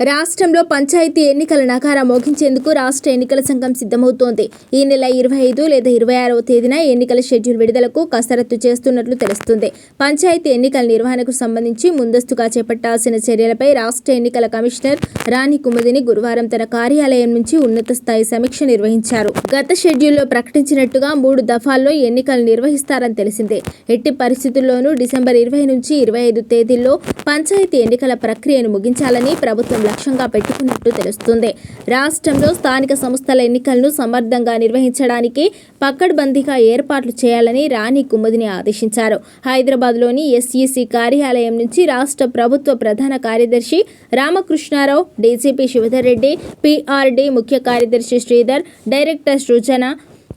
రాష్ట్రంలో పంచాయతీ ఎన్నికల నకారా మోగించేందుకు రాష్ట్ర ఎన్నికల సంఘం సిద్ధమవుతోంది. ఈ నెల ఇరవై ఐదు లేదా ఇరవై ఆరవ తేదీన ఎన్నికల షెడ్యూల్ విడుదలకు కసరత్తు చేస్తున్నట్లు తెలుస్తుంది. పంచాయతీ ఎన్నికల నిర్వహణకు సంబంధించి ముందస్తుగా చేపట్టాల్సిన చర్యలపై రాష్ట్ర ఎన్నికల కమిషనర్ రాణి కుముదిని గురువారం తన కార్యాలయం నుంచి ఉన్నత స్థాయి సమీక్ష నిర్వహించారు. గత షెడ్యూల్లో ప్రకటించినట్టుగా మూడు దఫాల్లో ఎన్నికలు నిర్వహిస్తారని తెలిసిందే. ఎట్టి పరిస్థితుల్లోనూ డిసెంబర్ ఇరవై నుంచి ఇరవై ఐదు తేదీల్లో పంచాయతీ ఎన్నికల ప్రక్రియను ముగించాలని ప్రభుత్వం లక్ష్యంగా పెట్టుకున్నట్టు తెలుస్తుంది. రాష్ట్రంలో స్థానిక సంస్థల ఎన్నికలను సమర్థంగా నిర్వహించడానికి పక్కడ్బందీగా ఏర్పాట్లు చేయాలని రాణి కుముదిని ఆదేశించారు. హైదరాబాద్లోని ఎస్ఈసి కార్యాలయం నుంచి రాష్ట్ర ప్రభుత్వ ప్రధాన కార్యదర్శి రామకృష్ణారావు డీజీపీ శివధర్ రెడ్డి పీఆర్డీ ముఖ్య కార్యదర్శి శ్రీధర్ డైరెక్టర్ సృజన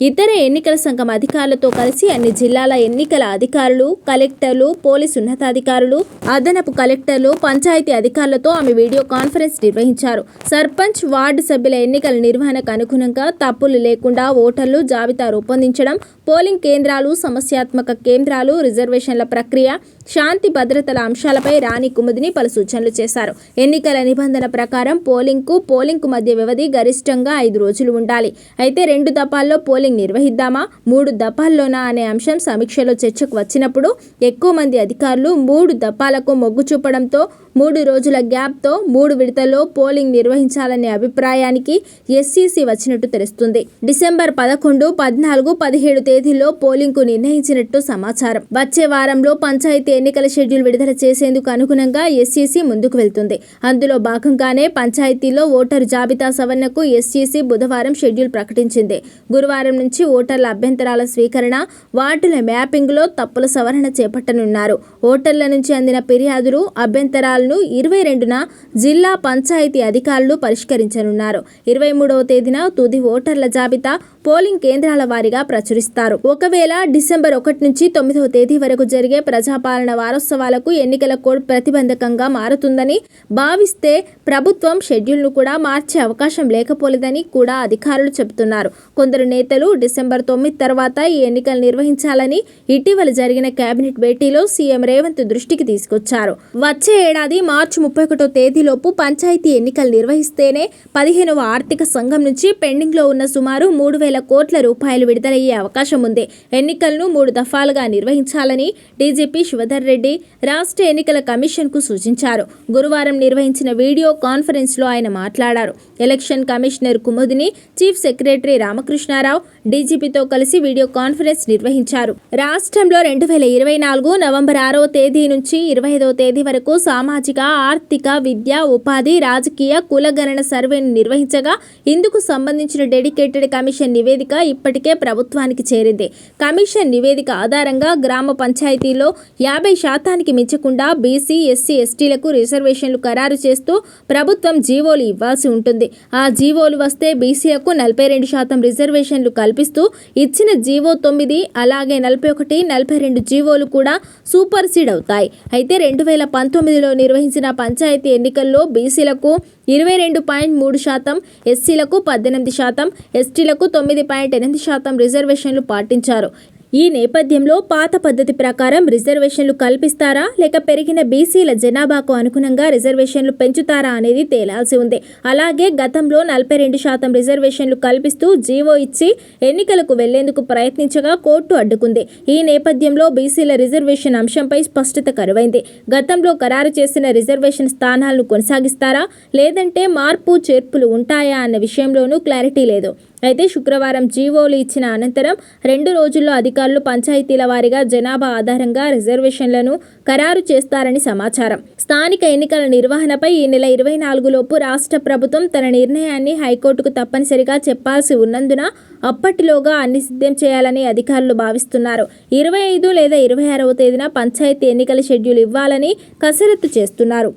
ఇతర ఎన్నికల సంఘం అధికారులతో కలిసి అన్ని జిల్లాల ఎన్నికల అధికారులు కలెక్టర్లు పోలీసు ఉన్నతాధికారులు అదనపు కలెక్టర్లు పంచాయతీ అధికారులతో ఆమె వీడియో కాన్ఫరెన్స్ నిర్వహించారు. సర్పంచ్ వార్డు సభ్యుల ఎన్నికల నిర్వహణకు అనుగుణంగా తప్పులు లేకుండా ఓటర్లు జాబితా రూపొందించడం పోలింగ్ కేంద్రాలు సమస్యాత్మక కేంద్రాలు రిజర్వేషన్ల ప్రక్రియ శాంతి భద్రతల అంశాలపై రాణి కుముదిని పలు సూచనలు చేశారు. ఎన్నికల నిబంధన ప్రకారం పోలింగ్కు పోలింగ్కు మధ్య వ్యవధి గరిష్టంగా ఐదు రోజులు ఉండాలి. అయితే రెండు దఫాల్లో పోలింగ్ నిర్వహిద్దామా? మూడు దఫాల్లోనా అనే అంశం సమీక్షలో చర్చకు వచ్చినప్పుడు ఎక్కువ మంది అధికారులు మూడు దఫాలకు మొగ్గు చూపడంతో మూడు రోజుల గ్యాప్తో మూడు విడతల్లో పోలింగ్ నిర్వహించాలనే అభిప్రాయానికి ఎస్సీసీ వచ్చినట్టు తెలుస్తుంది. డిసెంబర్ పదకొండు పద్నాలుగు పదిహేడు తేదీ తేదీల్లో పోలింగ్కు నిర్ణయించినట్టు సమాచారం. వచ్చే వారంలో పంచాయతీ ఎన్నికల షెడ్యూల్ విడుదల చేసేందుకు అనుగుణంగా ఎస్సీసీ ముందుకు వెళ్తుంది. అందులో భాగంగానే పంచాయతీలో ఓటరు జాబితా సవరణకు ఎస్సీసీ బుధవారం షెడ్యూల్ ప్రకటించింది. గురువారం నుంచి ఓటర్ల అభ్యంతరాల స్వీకరణ వార్డుల మ్యాపింగ్లో తప్పుల సవరణ చేపట్టనున్నారు. ఓటర్ల నుంచి అందిన ఫిర్యాదులు అభ్యంతరాలను ఇరవై రెండున జిల్లా పంచాయతీ అధికారులు పరిష్కరించనున్నారు. ఇరవై మూడవ తేదీన తుది ఓటర్ల జాబితా పోలింగ్ కేంద్రాల వారీగా ప్రచురిస్తారు. ఒకవేళ డిసెంబర్ ఒకటి నుంచి తొమ్మిదవ తేదీ వరకు జరిగే ప్రజాపాలన వారోత్సవాలకు ఎన్నికల కోడ్ ప్రతిబంధకంగా మారుతుందని భావిస్తే ప్రభుత్వం షెడ్యూల్ను కూడా మార్చే అవకాశం లేకపోలేదని కూడా అధికారులు చెబుతున్నారు. కొందరు నేతలు డిసెంబర్ తొమ్మిది తర్వాత ఈ ఎన్నికలు నిర్వహించాలని ఇటీవల జరిగిన కేబినెట్ భేటీలో సీఎం రేవంత్ దృష్టికి తీసుకొచ్చారు. వచ్చే ఏడాది మార్చి ముప్పై ఒకటో తేదీలోపు పంచాయతీ ఎన్నికలు నిర్వహిస్తేనే పదిహేనవ ఆర్థిక సంఘం నుంచి పెండింగ్లో ఉన్న సుమారు మూడు వేల కోట్ల రూపాయలు విడుదలయ్యే అవకాశం ఉంది. ఎన్నికలను మూడు దఫాలుగా నిర్వహించాలని డీజీపీ శివధర్ రెడ్డి రాష్ట్ర ఎన్నికల కమిషన్కు సూచించారు. గురువారం నిర్వహించిన వీడియో కాన్ఫరెన్స్లో ఆయన మాట్లాడారు. Election commissioner Kumudini chief secretary Ramakrishnarao డీజీపీతో కలిసి వీడియో కాన్ఫరెన్స్ నిర్వహించారు. రాష్ట్రంలో రెండు వేల ఇరవై నాలుగు నవంబర్ ఆరో తేదీ నుంచి ఇరవై ఐదవ తేదీ వరకు సామాజిక ఆర్థిక విద్య ఉపాధి రాజకీయ కులగణన సర్వేను నిర్వహించగా ఇందుకు సంబంధించిన డెడికేటెడ్ కమిషన్ నివేదిక ఇప్పటికే ప్రభుత్వానికి చేరింది కమిషన్ నివేదిక ఆధారంగా గ్రామ పంచాయతీలో యాభై శాతానికి మించకుండా బీసీ ఎస్సీ ఎస్టీలకు రిజర్వేషన్లు ఖరారు చేస్తూ ప్రభుత్వం జీవోలు ఇవ్వాల్సి ఉంటుంది. ఆ జీవోలు వస్తే బీసీలకు నలభై రెండు శాతం రిజర్వేషన్లు కల్పిస్తూ ఇచ్చిన జీవో తొమ్మిది అలాగే నలభై ఒకటి నలభై రెండు జీవోలు కూడా సూపర్ సీడ్ అవుతాయి. అయితే రెండు వేల పంతొమ్మిదిలో నిర్వహించిన పంచాయతీ ఎన్నికల్లో బీసీలకు ఇరవై రెండు పాయింట్ మూడు శాతం ఎస్సీలకు పద్దెనిమిది శాతం ఎస్టీలకు తొమ్మిది పాయింట్ ఎనిమిది శాతం రిజర్వేషన్లు పాటించారు. ఈ నేపథ్యంలో పాత పద్ధతి ప్రకారం రిజర్వేషన్లు కల్పిస్తారా? లేక పెరిగిన బీసీల జనాభాకు అనుగుణంగా రిజర్వేషన్లు పెంచుతారా అనేది తేలాల్సి ఉంది. అలాగే గతంలో నలభై రెండు శాతం రిజర్వేషన్లు కల్పిస్తూ జీవో ఇచ్చి ఎన్నికలకు వెళ్ళేందుకు ప్రయత్నించగా కోర్టు అడ్డుకుంది. ఈ నేపథ్యంలో బీసీల రిజర్వేషన్ అంశంపై స్పష్టత కరువైంది. గతంలో ఖరారు చేసిన రిజర్వేషన్ స్థానాలను కొనసాగిస్తారా? లేదంటే మార్పు చేర్పులు ఉంటాయా అన్న విషయంలోనూ క్లారిటీ లేదు. అయితే శుక్రవారం జీవోలు ఇచ్చిన అనంతరం రెండు రోజుల్లో అధికారులు పంచాయతీల వారీగా జనాభా ఆధారంగా రిజర్వేషన్లను ఖరారు చేస్తారని సమాచారం. స్థానిక ఎన్నికల నిర్వహణపై ఈ నెల ఇరవై నాలుగులోపు రాష్ట్ర ప్రభుత్వం తన నిర్ణయాన్ని హైకోర్టుకు తప్పనిసరిగా చెప్పాల్సి ఉన్నందున అప్పటిలోగా అన్ని సిద్ధం చేయాలని అధికారులు భావిస్తున్నారు. ఇరవై ఐదు లేదా ఇరవై ఆరవ తేదీన పంచాయతీ ఎన్నికల షెడ్యూల్ ఇవ్వాలని కసరత్తు చేస్తున్నారు.